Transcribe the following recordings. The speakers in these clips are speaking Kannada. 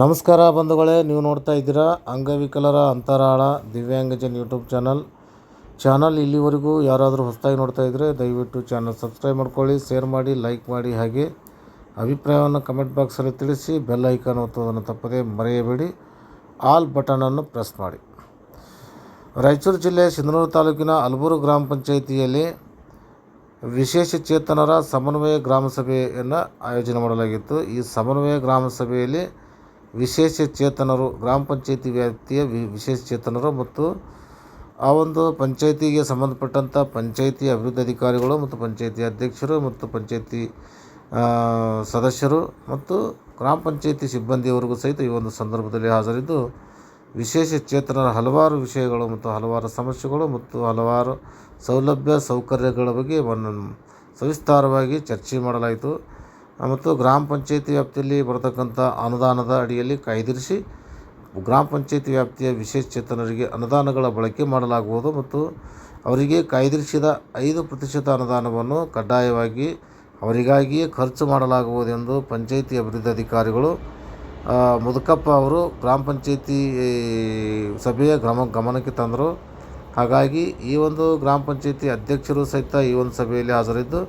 ನಮಸ್ಕಾರ ಬಂಧುಗಳೇ, ನೀವು ನೋಡ್ತಾ ಇದ್ದೀರಾ ಅಂಗವಿಕಲರ ಅಂತರಾಳ ದಿವ್ಯಾಂಗಜನ್ ಯೂಟ್ಯೂಬ್ ಚಾನಲ್. ಚಾನಲ್ ಇಲ್ಲಿವರೆಗೂ ಯಾರಾದರೂ ಹೊಸದಾಗಿ ನೋಡ್ತಾ ಇದ್ದರೆ ದಯವಿಟ್ಟು ಚಾನಲ್ ಸಬ್ಸ್ಕ್ರೈಬ್ ಮಾಡ್ಕೊಳ್ಳಿ, ಶೇರ್ ಮಾಡಿ, ಲೈಕ್ ಮಾಡಿ ಹಾಗೆ ಅಭಿಪ್ರಾಯವನ್ನು ಕಮೆಂಟ್ ಬಾಕ್ಸಲ್ಲಿ ತಿಳಿಸಿ, ಬೆಲ್ ಐಕಾನ್ ಒತ್ತುವುದನ್ನು ತಪ್ಪದೇ ಮರೆಯಬೇಡಿ, ಆಲ್ ಬಟನನ್ನು ಪ್ರೆಸ್ ಮಾಡಿ. ರಾಯಚೂರು ಜಿಲ್ಲೆ ಸಿಂಧನೂರು ತಾಲೂಕಿನ ಅಲ್ಬೂರು ಗ್ರಾಮ ಪಂಚಾಯಿತಿಯಲ್ಲಿ ವಿಶೇಷ ಚೇತನರ ಸಮನ್ವಯ ಗ್ರಾಮ ಸಭೆಯನ್ನು ಆಯೋಜನೆ ಮಾಡಲಾಗಿತ್ತು. ಈ ಸಮನ್ವಯ ಗ್ರಾಮ ಸಭೆಯಲ್ಲಿ ವಿಶೇಷ ಚೇತನರು, ಗ್ರಾಮ ಪಂಚಾಯಿತಿ ವ್ಯಾಪ್ತಿಯ ವಿಶೇಷ ಚೇತನರು ಮತ್ತು ಆ ಒಂದು ಪಂಚಾಯಿತಿಗೆ ಸಂಬಂಧಪಟ್ಟಂಥ ಪಂಚಾಯಿತಿ ಅಭಿವೃದ್ಧಿ ಅಧಿಕಾರಿಗಳು ಮತ್ತು ಪಂಚಾಯಿತಿ ಅಧ್ಯಕ್ಷರು ಮತ್ತು ಪಂಚಾಯಿತಿ ಸದಸ್ಯರು ಮತ್ತು ಗ್ರಾಮ ಪಂಚಾಯಿತಿ ಸಿಬ್ಬಂದಿಯವರಿಗೂ ಸಹಿತ ಈ ಒಂದು ಸಂದರ್ಭದಲ್ಲಿ ಹಾಜರಿದ್ದು ವಿಶೇಷ ಚೇತನರ ಹಲವಾರು ವಿಷಯಗಳು ಮತ್ತು ಹಲವಾರು ಸಮಸ್ಯೆಗಳು ಮತ್ತು ಹಲವಾರು ಸೌಲಭ್ಯ ಸೌಕರ್ಯಗಳ ಬಗ್ಗೆ ಸವಿಸ್ತಾರವಾಗಿ ಚರ್ಚೆ ಮಾಡಲಾಯಿತು. ಮತ್ತು ಗ್ರಾಮ ಪಂಚಾಯಿತಿ ವ್ಯಾಪ್ತಿಯಲ್ಲಿ ಬರತಕ್ಕಂಥ ಅನುದಾನದ ಅಡಿಯಲ್ಲಿ ಕಾಯ್ದಿರಿಸಿ ಗ್ರಾಮ ಪಂಚಾಯಿತಿ ವ್ಯಾಪ್ತಿಯ ವಿಶೇಷ ಚೇತನರಿಗೆ ಅನುದಾನಗಳ ಬಳಕೆ ಮಾಡಲಾಗುವುದು ಮತ್ತು ಅವರಿಗೆ ಕಾಯ್ದಿರಿಸಿದ ಐದು ಪ್ರತಿಶತ ಅನುದಾನವನ್ನು ಕಡ್ಡಾಯವಾಗಿ ಅವರಿಗಾಗಿಯೇ ಖರ್ಚು ಮಾಡಲಾಗುವುದೆಂದು ಪಂಚಾಯಿತಿ ಅಭಿವೃದ್ಧಿ ಅಧಿಕಾರಿಗಳು ಮುದುಕಪ್ಪ ಅವರು ಗ್ರಾಮ ಪಂಚಾಯಿತಿ ಸಭೆಯ ಗ್ರಾಮ, ಗಮನಕ್ಕೆ ತಂದರು. ಹಾಗಾಗಿ ಈ ಒಂದು ಗ್ರಾಮ ಪಂಚಾಯಿತಿ ಅಧ್ಯಕ್ಷರು ಸಹಿತ ಈ ಒಂದು ಸಭೆಯಲ್ಲಿ ಹಾಜರಿದ್ದು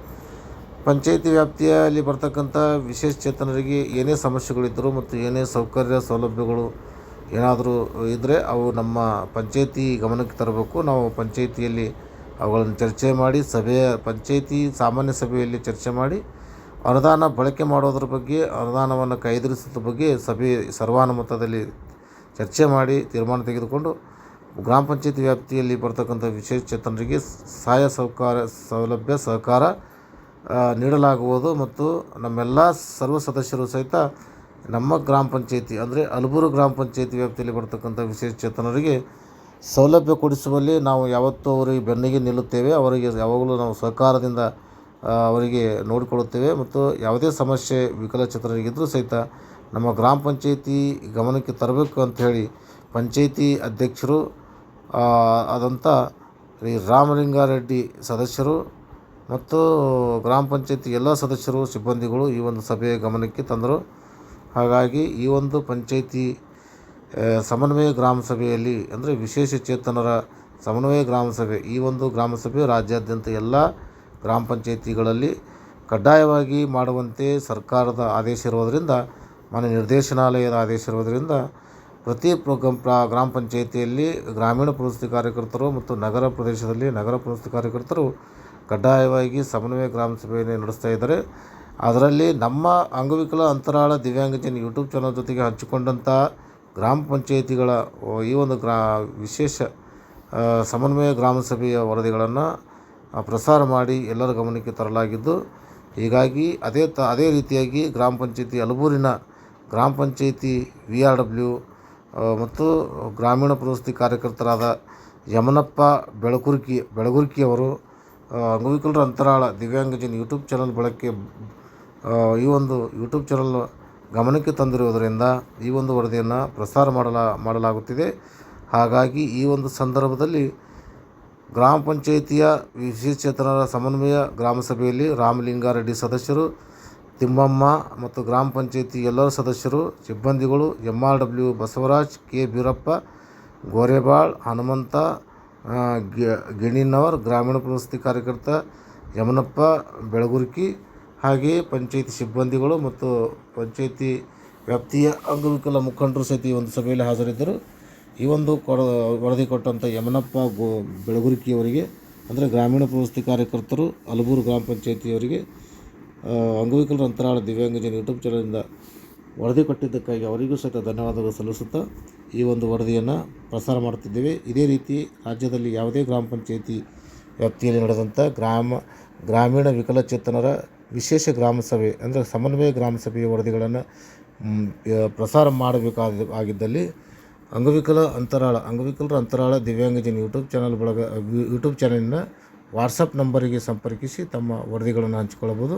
ಪಂಚಾಯತಿ ವ್ಯಾಪ್ತಿಯಲ್ಲಿ ಬರ್ತಕ್ಕಂಥ ವಿಶೇಷ ಚೇತನರಿಗೆ ಏನೇ ಸಮಸ್ಯೆಗಳಿದ್ದರೂ ಮತ್ತು ಏನೇ ಸೌಕರ್ಯ ಸೌಲಭ್ಯಗಳು ಏನಾದರೂ ಇದ್ದರೆ ಅವು ನಮ್ಮ ಪಂಚಾಯಿತಿ ಗಮನಕ್ಕೆ ತರಬೇಕು. ನಾವು ಪಂಚಾಯತಿಯಲ್ಲಿ ಅವುಗಳನ್ನು ಚರ್ಚೆ ಮಾಡಿ, ಸಭೆಯ ಪಂಚಾಯಿತಿ ಸಾಮಾನ್ಯ ಸಭೆಯಲ್ಲಿ ಚರ್ಚೆ ಮಾಡಿ, ಅನುದಾನ ಬಳಕೆ ಮಾಡೋದ್ರ ಬಗ್ಗೆ, ಅನುದಾನವನ್ನು ಕೈದಿರಿಸೋದ್ರ ಬಗ್ಗೆ ಸಭೆ ಸರ್ವಾನುಮತದಲ್ಲಿ ಚರ್ಚೆ ಮಾಡಿ ತೀರ್ಮಾನ ತೆಗೆದುಕೊಂಡು ಗ್ರಾಮ ಪಂಚಾಯತಿ ವ್ಯಾಪ್ತಿಯಲ್ಲಿ ಬರ್ತಕ್ಕಂಥ ವಿಶೇಷ ಚೇತನರಿಗೆ ಸಹಾಯ ಸಹಕಾರ ಸೌಲಭ್ಯ ಸಹಕಾರ ನೀಡಲಾಗುವುದು ಮತ್ತು ನಮ್ಮೆಲ್ಲ ಸರ್ವ ಸದಸ್ಯರು ಸಹಿತ ನಮ್ಮ ಗ್ರಾಮ ಪಂಚಾಯಿತಿ, ಅಂದರೆ ಅಲಬೂರು ಗ್ರಾಮ ಪಂಚಾಯಿತಿ ವ್ಯಾಪ್ತಿಯಲ್ಲಿ ಬರ್ತಕ್ಕಂಥ ವಿಶೇಷ ಚೇತನರಿಗೆ ಸೌಲಭ್ಯ ಕೊಡಿಸುವಲ್ಲಿ ನಾವು ಯಾವತ್ತೂ ಅವರಿಗೆ ಬೆನ್ನಿಗೆ ನಿಲ್ಲುತ್ತೇವೆ. ಅವರಿಗೆ ಯಾವಾಗಲೂ ನಾವು ಸಹಕಾರದಿಂದ ಅವರಿಗೆ ನೋಡಿಕೊಳ್ಳುತ್ತೇವೆ ಮತ್ತು ಯಾವುದೇ ಸಮಸ್ಯೆ ವಿಕಲಚೇತನರಿಗಿದ್ದರೂ ಸಹಿತ ನಮ್ಮ ಗ್ರಾಮ ಪಂಚಾಯಿತಿ ಗಮನಕ್ಕೆ ತರಬೇಕು ಅಂತ ಹೇಳಿ ಪಂಚಾಯಿತಿ ಅಧ್ಯಕ್ಷರು ಆದಂಥ ಶ್ರೀ ರಾಮಲಿಂಗಾರೆಡ್ಡಿ ಸದಸ್ಯರು ಮತ್ತು ಗ್ರಾಮ ಪಂಚಾಯತಿ ಎಲ್ಲ ಸದಸ್ಯರು, ಸಿಬ್ಬಂದಿಗಳು ಈ ಒಂದು ಸಭೆಯ ಗಮನಕ್ಕೆ ತಂದರು. ಹಾಗಾಗಿ ಈ ಒಂದು ಪಂಚಾಯಿತಿ ಸಮನ್ವಯ ಗ್ರಾಮ ಸಭೆಯಲ್ಲಿ ಅಂದರೆ ವಿಶೇಷ ಚೇತನರ ಸಮನ್ವಯ ಗ್ರಾಮ ಸಭೆ, ಈ ಒಂದು ಗ್ರಾಮ ಸಭೆ ರಾಜ್ಯಾದ್ಯಂತ ಎಲ್ಲ ಗ್ರಾಮ ಪಂಚಾಯಿತಿಗಳಲ್ಲಿ ಕಡ್ಡಾಯವಾಗಿ ಮಾಡುವಂತೆ ಸರ್ಕಾರದ ಆದೇಶ ಇರುವುದರಿಂದ, ಮನೆ ನಿರ್ದೇಶನಾಲಯದ ಆದೇಶ ಇರುವುದರಿಂದ ಪ್ರತಿ ಗ್ರಾಮ ಪಂಚಾಯಿತಿಯಲ್ಲಿ ಗ್ರಾಮೀಣ ಪ್ರವೃತ್ತಿ ಕಾರ್ಯಕರ್ತರು ಮತ್ತು ನಗರ ಪ್ರದೇಶದಲ್ಲಿ ನಗರ ಪುನಸ್ತಿ ಕಾರ್ಯಕರ್ತರು ಕಡ್ಡಾಯವಾಗಿ ಸಮನ್ವಯ ಗ್ರಾಮ ಸಭೆಯನ್ನು ನಡೆಸ್ತಾ ಇದ್ದಾರೆ. ಅದರಲ್ಲಿ ನಮ್ಮ ಅಂಗವಿಕಲ ಅಂತರಾಳ ದಿವ್ಯಾಂಗಜನ ಯೂಟ್ಯೂಬ್ ಚಾನಲ್ ಜೊತೆಗೆ ಹಂಚಿಕೊಂಡಂಥ ಗ್ರಾಮ ಪಂಚಾಯಿತಿಗಳ ಈ ಒಂದು ಗ್ರಾ ವಿಶೇಷ ಸಮನ್ವಯ ಗ್ರಾಮ ಸಭೆಯ ವರದಿಗಳನ್ನು ಪ್ರಸಾರ ಮಾಡಿ ಎಲ್ಲರ ಗಮನಕ್ಕೆ ತರಲಾಗಿದ್ದು, ಹೀಗಾಗಿ ಅದೇ ತ, ಅದೇ ರೀತಿಯಾಗಿ ಗ್ರಾಮ ಪಂಚಾಯಿತಿ ಅಲಬೂರಿನ ಗ್ರಾಮ ಪಂಚಾಯಿತಿ ವಿ ಆರ್ ಡಬ್ಲ್ಯೂ ಮತ್ತು ಗ್ರಾಮೀಣ ಪ್ರವೃತ್ತಿ ಕಾರ್ಯಕರ್ತರಾದ ಯಮನಪ್ಪ ಬೆಳಗುರ್ಕಿ ಬೆಳಗುರ್ಕಿಯವರು ಅಂಗವಿಕಲರ ಅಂತರಾಳ ದಿವ್ಯಾಂಗಜನ್ ಯೂಟ್ಯೂಬ್ ಚಾನಲ್ ಬಳಕೆ ಈ ಒಂದು ಯೂಟ್ಯೂಬ್ ಚಾನಲ್ ಗಮನಕ್ಕೆ ತಂದಿರುವುದರಿಂದ ಈ ಒಂದು ವರದಿಯನ್ನು ಪ್ರಸಾರ ಮಾಡಲ, ಮಾಡಲಾಗುತ್ತಿದೆ. ಹಾಗಾಗಿ ಈ ಒಂದು ಸಂದರ್ಭದಲ್ಲಿ ಗ್ರಾಮ ಪಂಚಾಯಿತಿಯ ವಿಶೇಷೇತನರ ಸಮನ್ವಯ ಗ್ರಾಮಸಭೆಯಲ್ಲಿ ರಾಮಲಿಂಗಾರೆಡ್ಡಿ ಸದಸ್ಯರು, ತಿಮ್ಮಮ್ಮ ಮತ್ತು ಗ್ರಾಮ ಪಂಚಾಯಿತಿ ಎಲ್ಲರ ಸದಸ್ಯರು, ಸಿಬ್ಬಂದಿಗಳು M R W Basavaraj, K. Beerappa, Gorebal, Hanumanta Gininavar ಗ್ರಾಮೀಣ ಪುನಸ್ತಿ ಕಾರ್ಯಕರ್ತ ಯಮನಪ್ಪ ಬೆಳಗುರ್ಕಿ ಹಾಗೆಯೇ ಪಂಚಾಯಿತಿ ಸಿಬ್ಬಂದಿಗಳು ಮತ್ತು ಪಂಚಾಯಿತಿ ವ್ಯಾಪ್ತಿಯ ಅಂಗವಿಕಲ ಮುಖಂಡರು ಸಹಿತ ಈ ಒಂದು ಸಭೆಯಲ್ಲಿ ಹಾಜರಿದ್ದರು. ಈ ಒಂದು ಕೊಡ, ವರದಿ ಕೊಟ್ಟಂಥ ಯಮನಪ್ಪ ಗೋ, ಬೆಳಗುರ್ಕಿಯವರಿಗೆ, ಅಂದರೆ ಗ್ರಾಮೀಣ ಪುನರ್ವಸತಿ ಕಾರ್ಯಕರ್ತರು, ಅಲಬೂರು ಗ್ರಾಮ ಪಂಚಾಯಿತಿಯವರಿಗೆ ಅಂಗವಿಕಲರ ಅಂತರಾಳ ದಿವ್ಯಾಂಗಜನ ಯೂಟ್ಯೂಬ್ ಚಾನಲಿಂದ ವರದಿ ಕೊಟ್ಟಿದ್ದಕ್ಕಾಗಿ ಅವರಿಗೂ ಸಹಿತ ಧನ್ಯವಾದಗಳು ಸಲ್ಲಿಸುತ್ತಾ ಈ ಒಂದು ವರದಿಯನ್ನು ಪ್ರಸಾರ ಮಾಡುತ್ತಿದ್ದೇವೆ. ಇದೇ ರೀತಿ ರಾಜ್ಯದಲ್ಲಿ ಯಾವುದೇ ಗ್ರಾಮ ಪಂಚಾಯಿತಿ ವ್ಯಾಪ್ತಿಯಲ್ಲಿ ನಡೆದಂಥ ಗ್ರಾಮ, ಗ್ರಾಮೀಣ ವಿಕಲಚೇತನರ ವಿಶೇಷ ಗ್ರಾಮ ಸಭೆ ಅಂದರೆ ಸಮನ್ವಯ ಗ್ರಾಮ ಸಭೆಯ ವರದಿಗಳನ್ನು ಪ್ರಸಾರ ಮಾಡಬೇಕಾದ, ಆಗಿದ್ದಲ್ಲಿ ಅಂಗವಿಕಲ ಅಂತರಾಳ, ಅಂಗವಿಕಲರ ಅಂತರಾಳ ದಿವ್ಯಾಂಗಜನ ಯೂಟ್ಯೂಬ್ ಚಾನಲ್ ಬಳಗ, ಯೂಟ್ಯೂಬ್ ಚಾನಲಿನ ವಾಟ್ಸಪ್ ನಂಬರಿಗೆ ಸಂಪರ್ಕಿಸಿ ತಮ್ಮ ವರದಿಗಳನ್ನು ಹಂಚಿಕೊಳ್ಳಬಹುದು.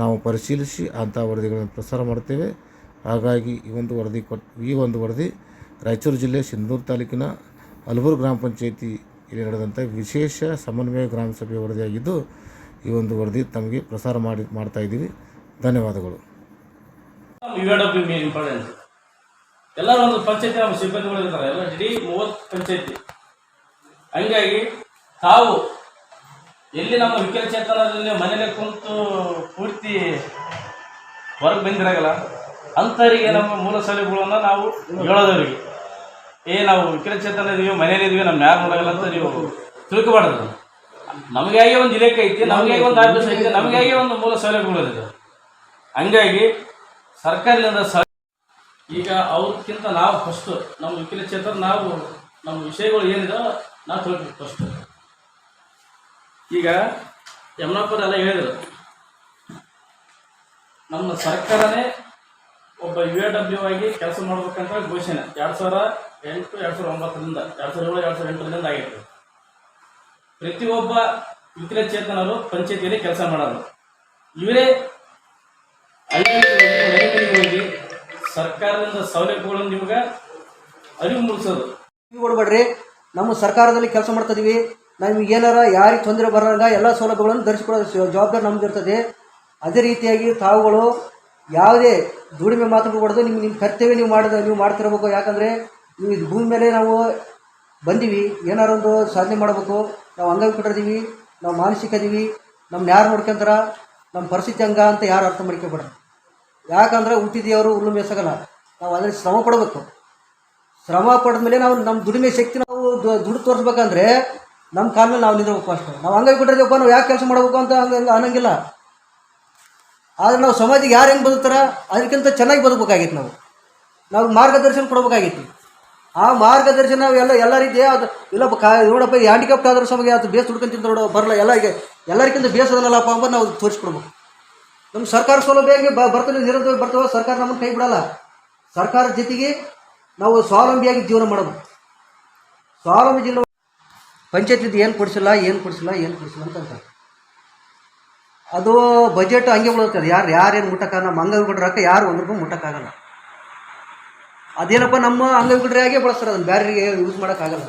ನಾವು ಪರಿಶೀಲಿಸಿ ಅಂಥ ವರದಿಗಳನ್ನು ಪ್ರಸಾರ ಮಾಡುತ್ತೇವೆ. ಹಾಗಾಗಿ ಈ ಒಂದು ವರದಿ ಕೊಟ್ಟು ಈ ಒಂದು ವರದಿ ರಾಯಚೂರು ಜಿಲ್ಲೆ ಸಿಂಧೂರು ತಾಲೂಕಿನ ಹಲಬೂರು ಗ್ರಾಮ ಪಂಚಾಯಿತಿ ಇಲ್ಲಿ ನಡೆದಂಥ ವಿಶೇಷ ಸಮನ್ವಯ ಗ್ರಾಮ ಸಭೆಯ ವರದಿಯಾಗಿದ್ದು, ಈ ಒಂದು ವರದಿ ತಮಗೆ ಪ್ರಸಾರ ಮಾಡಿ, ಮಾಡ್ತಾ ಇದ್ದೀವಿ. ಧನ್ಯವಾದಗಳು. ಎಲ್ಲರೂ ಒಂದು ಪಂಚಾಯತಿ ನಮ್ಮ ಸಿಬ್ಬಂದಿಗಳು ಇರ್ತಾರೆ. ಎಲ್ಲ ಇಡೀ ಮೂವತ್ತು ಪಂಚಾಯತಿ. ಹಂಗಾಗಿ ತಾವು ಎಲ್ಲಿ ನಮ್ಮ ವಿಕಲಚೇತನದಲ್ಲಿ ಮನೇಲಿ ಕುಂತು ಪೂರ್ತಿ ಹೊರಗೆ ಬಂದಿರಾಗಲ್ಲ ಅಂಥವರಿಗೆ ನಮ್ಮ ಮೂಲ ಸೌಲಭ್ಯಗಳನ್ನು ನಾವು ಹೇಳೋದವ್ರಿಗೆ. ಏ, ನಾವು ವಿಕಲಚೇತನ ಇದೀವಿ ಮನೇಲಿ ಇದೀವಿ, ನಮ್ಮ ಯಾರು ನೋಡೋಲ್ಲ ಅಂತ ನೀವು ತಿಳ್ಕೊಬಾರ್ದು. ನಮಗಾಗಿ ಒಂದು ಇಲಾಖೆ ಐತಿ ನಮಗಾಗಿ ಒಂದು ಆಫೀಸ್ ಐತಿ ನಮಗಾಗಿ ಒಂದು ಮೂಲ ಸೌಲಭ್ಯಗಳಿದೆ ಹಂಗಾಗಿ ಸರ್ಕಾರದಿಂದ ಈಗ ಅವ್ರಕ್ಕಿಂತ ನಾವು ಫಸ್ಟು ನಮ್ಮ ವಿಕಲಚೇತನ ನಾವು, ನಮ್ಮ ವಿಷಯಗಳು ಏನಿದೋ ನಾವು ತಿಳ್ಕೊಬೇಕು ಫಸ್ಟ್ ಈಗ ಯಮನಾಪುರ ಎಲ್ಲ ಹೇಳಿದ್ರು. ನಮ್ಮ ಸರ್ಕಾರನೇ ಒಬ್ಬ ಯು ಎ ಡಬ್ಲ್ಯೂ ಆಗಿ ಕೆಲಸ ಮಾಡಬೇಕಂತ ಘೋಷಣೆ. ಎರಡು ಸಾವಿರ ಎಂಟು, ಎರಡು ಸಾವಿರ ಒಂಬತ್ತರಿಂದ, ಎರಡು ಸಾವಿರ ಏಳು, ಎರಡು ಸಾವಿರ ಎಂಟರಿಂದ ಆಗಿತ್ತು. ಪ್ರತಿಯೊಬ್ಬ ವಿಕಲಚೇತನರು ಪಂಚಾಯತಿಯಲ್ಲಿ ಕೆಲಸ ಮಾಡೋದು ಇವರೇ ಹೋಗಿ ಸರ್ಕಾರದಿಂದ ಸೌಲಭ್ಯಗಳನ್ನು ನಿಮ್ಗೆ ಅರಿವು ಮೂಡಿಸೋದು. ಕೊಡ್ಬೇಡ್ರಿ ನಮ್ಮ ಸರ್ಕಾರದಲ್ಲಿ ಕೆಲಸ ಮಾಡ್ತಾ ಇದೀವಿ. ನಮ್ಗೆ ಏನಾರ ಯಾರಿಗೆ ತೊಂದರೆ ಬರೋಂಗ ಎಲ್ಲ ಸೌಲಭ್ಯಗಳನ್ನು ಧರಿಸಿಕೊಡೋ ಜವಾಬ್ದಾರಿ ನಮ್ದು ಇರ್ತದೆ ಅದೇ ರೀತಿಯಾಗಿ ತಾವುಗಳು ಯಾವುದೇ ದುಡಿಮೆ ಮಾತನ್ನು ಹೊಡೆದು ನಿಮ್ಗೆ ನಿಮ್ಮ ಕರ್ತವ್ಯ ನೀವು ಮಾಡಿದ ನೀವು ಮಾಡ್ತಿರಬೇಕು. ಯಾಕಂದರೆ ನೀವು ಇದು ಭೂಮಿ ಮೇಲೆ ನಾವು ಬಂದೀವಿ. ಏನಾರ ಒಂದು ಸಾಧನೆ ಮಾಡಬೇಕು. ನಾವು ಅಂಗವಿಕಟರಿದ್ದೀವಿ ನಾವು ಮಾನಸಿಕ ಇದೀವಿ ನಮ್ಮನ್ನ ಯಾರು ನೋಡ್ಕೊಂತಾರ? ನಮ್ಮ ಪರಿಸ್ಥಿತಿ ಹಂಗ ಅಂತ ಯಾರು ಅರ್ಥ ಮಾಡ್ಕೊಬೇಡ. ಯಾಕಂದ್ರೆ ಹುಟ್ಟಿದೆಯವರು ಹುಲ್ಲು ಮೇಸಗಲ್ಲ ನಾವು ಅದರಲ್ಲಿ ಶ್ರಮ ಪಡಬೇಕು. ಶ್ರಮ ಪಡೆದ್ಮೇಲೆ ನಾವು ನಮ್ಮ ದುಡಿಮೆ ಶಕ್ತಿ ನಾವು ದುಡ್ಡು ತೋರಿಸ್ಬೇಕಂದ್ರೆ ನಮ್ಮ ಕಾಲ ಮೇಲೆ ನಾವು ನಿಂದಿರ್ಬೇಕು ಅಷ್ಟೇ. ನಾವು ಬಿಟ್ಟಿರ್ತೀವಪ್ಪ ನಾವು ಯಾಕೆ ಕೆಲಸ ಮಾಡಬೇಕು ಅಂತ ಹಂಗೆ ಅನ್ನಂಗಿಲ್ಲ. ಆದರೆ ನಾವು ಸಮಾಜಕ್ಕೆ ಯಾರು ಹೆಂಗೆ ಬದುಕ್ತಾರ, ಅದಕ್ಕಿಂತ ಚೆನ್ನಾಗಿ ಬದುಕಬೇಕಾಗಿತ್ತು ನಾವು. ನಾವು ಮಾರ್ಗದರ್ಶನ ಕೊಡಬೇಕಾಗಿತ್ತು. ಆ ಮಾರ್ಗದರ್ಶನ ಎಲ್ಲ ಎಲ್ಲ ರೀತಿಯ ಅದು ಇಲ್ಲಪ್ಪ ಕಾ, ನೋಡಪ್ಪ ಹ್ಯಾಂಡಿಕ್ಯಾಪ್ಟ್ ಆದ್ರ ಸಮಗೆ ಅದು ಬೇಸ್ ಹುಡ್ಕೊಂತಿಂತ ನೋಡೋ, ಬರಲ್ಲ, ಎಲ್ಲ ಈಗ ಎಲ್ಲರಿಗಿಂತ ಬೇಸ್ ಅದನ್ನಲ್ಲಪ್ಪ ಅಂಬ ನಾವು ತೋರಿಸ್ಕೊಡ್ಬೇಕು. ನಮ್ಮ ಸರ್ಕಾರ ಸೌಲಭ್ಯ ಹೇಗೆ ಬ, ಬರ್ತದೆ ನಿರಂತರ ಬರ್ತವೆ, ಸರ್ಕಾರ ನಮ್ಮನ್ನು ಕೈ ಬಿಡಲ್ಲ. ಸರ್ಕಾರದ ಜೊತೆಗೆ ನಾವು ಸ್ವಾವಲಂಬಿಯಾಗಿ ಜೀವನ ಮಾಡಬೇಕು. ಸ್ವಾವಲಂಬಿ ಜೀವನ ಪಂಚಾಯತ್ ಏನು ಕೊಡಿಸಿಲ್ಲ ಏನು ಕೊಡಿಸಿಲ್ಲ ಏನು ಕೊಡಿಸಿಲ್ಲ ಅಂತ ಅದು ಬಜೆಟ್ ಹಂಗೆ ಉಳಿತದೆ ಯಾರು, ಯಾರೇನು ಮುಟ್ಟಕ್ಕಾಗ ನಮ್ಮ ಅಂಗವಿಕಲರ ರೊಕ್ಕ ಯಾರು ಒಂದು ರೂಪಾಯಿ ಮುಟ್ಟಕ್ಕಾಗಲ್ಲ. ಅದೇನಪ್ಪ ನಮ್ಮ ಅಂಗವಿಕಲರಾಗೆ ಬಳಸ್ತಾರೆ. ಅದನ್ನು ಬೇರೆಗೆ ಯೂಸ್ ಮಾಡೋಕ್ಕಾಗಲ್ಲ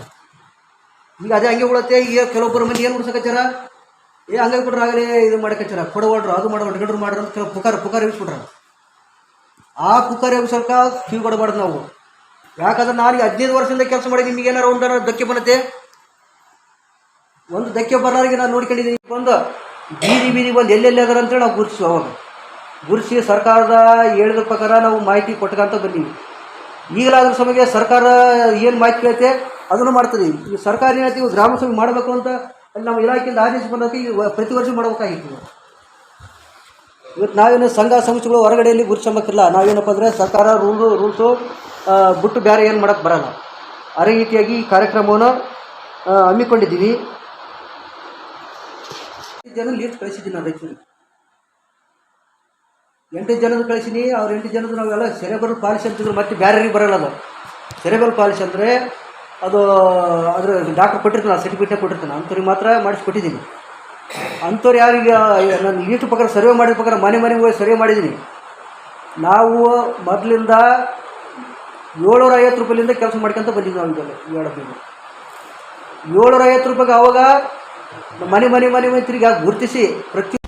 ಈಗ ಅದೇ ಹಂಗೆ ಉಳತ್ತೆ ಈಗ ಕೆಲವೊಬ್ಬರು ಮಂದಿ ಏನು ಉಡ್ಸಕತ್ತಾರ ಏ ಅಂಗವಿಕಲರಾಗಲೇ ಇದು ಮಾಡಕತ್ತಾರ ಕೊಡವಾಡ್ರು ಅದು ಮಾಡೋ ಗಿಡ್ರು ಮಾಡ್ರು ಅಂತ ಕೆಲವು ಪುಕಾರ ಪುಕಾರ ಇಳಿಸ್ಬಿಟ್ರ ಆ ಪುಕಾರ ಎಬ್ಸಲ್ಕ ಕಿವಿ ಕೊಡಬಾರ್ದು ನಾವು. ಯಾಕಂದ್ರೆ ನಾನು ಹದಿನೈದು ವರ್ಷದಿಂದ ಕೆಲಸ ಮಾಡಿ ನಿಮ್ಗೆ ಏನಾರು ಒಂದಾರ ಧಕ್ಕೆ ಬರುತ್ತೆ ಒಂದು ಧಕ್ಕೆ ಬರಲಾರಿಗೆ ನಾನು ನೋಡ್ಕೊಂಡಿದ್ದೀನಿ ಒಂದು ಬೀದಿ ಬೀದಿ ಬಂದು ಎಲ್ಲೆಲ್ಲಿ ಅದರ ಅಂತೇಳಿ ನಾವು ಗುರುತಿಸಿ ಅವಾಗ. ಗುರುತಿಸಿ ಸರ್ಕಾರದ ಹೇಳಿದ ಪ್ರಕಾರ ನಾವು ಮಾಹಿತಿ ಕೊಟ್ಕೊಂತ ಬಂದೀವಿ. ಈಗಲಾದ್ರ ಸಮಯಕ್ಕೆ ಸರ್ಕಾರ ಏನು ಮಾಹಿತಿ ಕೇಳುತ್ತೆ ಅದನ್ನು ಮಾಡ್ತದೆ. ಈ ಸರ್ಕಾರ ಏನಾಯ್ತು ಗ್ರಾಮ ಸಭೆ ಮಾಡಬೇಕು ಅಂತ ಅಲ್ಲಿ ನಮ್ಮ ಇಲಾಖೆಯಿಂದ ಆದೇಶ ಬಂದಕ್ಕೆ ಈಗ ಪ್ರತಿ ವರ್ಷ ಮಾಡಬೇಕಾಗಿತ್ತು. ಇವತ್ತು ನಾವೇನು ಸಂಘ ಸಂಸ್ಥೆಗಳು ಹೊರಗಡೆಯಲ್ಲಿ ಗುರುತಿಸಬೇಕಿಲ್ಲ ನಾವೇನಪ್ಪ ಅಂದರೆ ಸರ್ಕಾರ ರೂಲು ರೂಲ್ಸು ಬಿಟ್ಟು ಬೇರೆ ಏನು ಮಾಡೋಕ್ಕೆ ಬರಲ್ಲ. ಅದೇ ರೀತಿಯಾಗಿ ಈ ಕಾರ್ಯಕ್ರಮವನ್ನು ಹಮ್ಮಿಕೊಂಡಿದ್ದೀವಿ. ಜನ ಲೀಸ್ಟ್ ಕಳಿಸಿದ್ದೀನಿ ನಾನು ರಾಯಚೂರಿಗೆ ಎಂಟು ಜನದ ಕಳಿಸೀನಿ, ಅವ್ರ ಎಂಟು ಜನದ ನಾವೆಲ್ಲ ಸೆರೆಬಲ್ ಪಾಲಿಸಿ ಅಂತಿದ್ರು ಮತ್ತೆ ಬೇರೆಯವ್ರಿಗೆ ಬರೋಲ್ಲ ಅದು. ಸೆರೆಬಲ್ ಪಾಲಿಸಿ ಅಂದರೆ ಅದು, ಅದ್ರ ಡಾಕ್ಟ್ರ್ ಕೊಟ್ಟಿರ್ತಾನೆ ಸರ್ಟಿಫಿಕೇಟ್ ಕೊಟ್ಟಿರ್ತಾನೆ. ಅಂಥವ್ರಿಗೆ ಮಾತ್ರ ಮಾಡಿಸ್ಕೊಟ್ಟಿದ್ದೀನಿ ಅಂಥವ್ರು ಯಾರಿಗೆ ನಾನು ಲೀಸ್ಟ್ ಪ್ರಕಾರ ಸರ್ವೆ ಮಾಡಿದ ಪ್ರಕಾರ ಮನೆ ಮನೆಗೆ ಹೋಗಿ ಸರ್ವೆ ಮಾಡಿದ್ದೀನಿ. ನಾವು ಮೊದಲಿಂದ ಏಳ್ನೂರ ಐವತ್ತು ರೂಪಾಯಿಲಿಂದ ಕೆಲಸ ಮಾಡ್ಕೊಂತ ಬಂದಿದ್ದು ನಾವು ಇದರಲ್ಲಿ ಏಳು ಏಳ್ನೂರ ಐವತ್ತು ರೂಪಾಯಿಗೆ ಅವಾಗ ಮನೆ ಮನೆ ಮನೆ ಮನೆ ತಿರುಗಿ ಗುರುತಿಸಿ ಪ್ರತಿ